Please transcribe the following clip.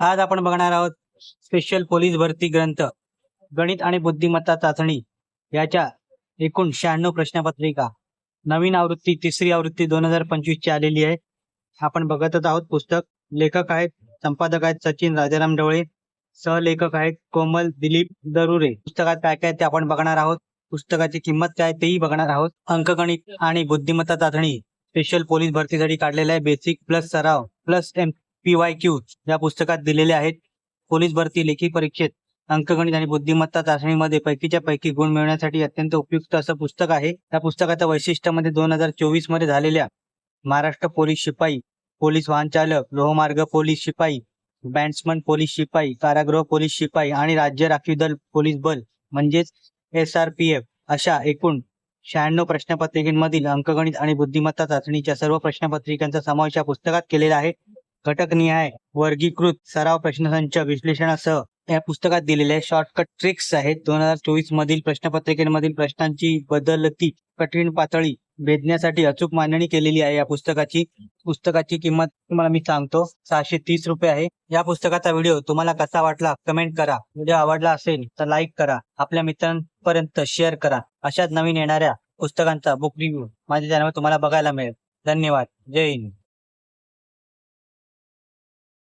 आज आपण बघणार आहोत स्पेशल पोलीस भरती ग्रंथ गणित आणि बुद्धिमत्ता चाचणी याच्या एकूण शहाण्णव प्रश्नपत्रिका. नवीन आवृत्ती तिसरी आवृत्ती दोन हजार पंचवीस ची आलेली आहे. आपण बघतच आहोत पुस्तक. लेखक आहेत संपादक आहेत सचिन राजाराम ढवळे सहलेखक आहेत कोमल दिलीप दरुरे. पुस्तकात काय काय ते आपण बघणार आहोत पुस्तकाची किंमत काय तेही बघणार आहोत. अंकगणित आणि बुद्धिमत्ता चाचणी स्पेशल पोलीस भरतीसाठी काढलेला आहे बेसिक प्लस सराव plus M P Y Q या पुस्तकात दिलेले आहेत. पोलीस भरती लेखी परीक्षेत अंकगणित आणि बुद्धिमत्ता चाचणीमध्ये पैकीच्या पैकी गुण मिळवण्यासाठी अत्यंत उपयुक्त असं पुस्तक आहे. या पुस्तकाचं वैशिष्ट्यमध्ये दोन हजार चोवीसमध्ये झालेल्या महाराष्ट्र पोलीस शिपाई पोलीस वाहन चालक लोहमार्ग पोलीस शिपाई बँड्समन पोलीस शिपाई कारागृह पोलीस शिपाई आणि राज्य राखीव दल पोलीस बल म्हणजेच एस आर पी एफ अशा एकूण शहाण्णव प्रश्नपत्रिकेमधील अंकगणित आणि बुद्धिमत्ता चाचणीच्या सर्व प्रश्नपत्रिकांचा समावेश या पुस्तकात केलेला आहे. घटकनिहाय वर्गीकृत सराव प्रश्नसंच विश्लेषणासह या पुस्तकात दिलेल्या शॉर्टकट ट्रिक्स आहेत. दोन हजार चोवीस मधील प्रश्नपत्रिकेमधील प्रश्नांची बदलती कठीण पातळी भेदण्यासाठी अचूक मांडणी केलेली आहे या पुस्तकाची. पुस्तकाची किंमत तुम्हाला मी सांगतो सहाशे तीस रुपये आहे. या पुस्तकाचा व्हिडिओ तुम्हाला कसा वाटला कमेंट करा. व्हिडिओ आवडला असेल तर लाईक करा. आपल्या मित्रांपर्यंत शेअर करा. अशाच नवीन येणाऱ्या पुस्तकांचा बुक रिव्ह्यू माझ्या चॅनलवर तुम्हाला बघायला मिळेल. धन्यवाद. जय हिंद.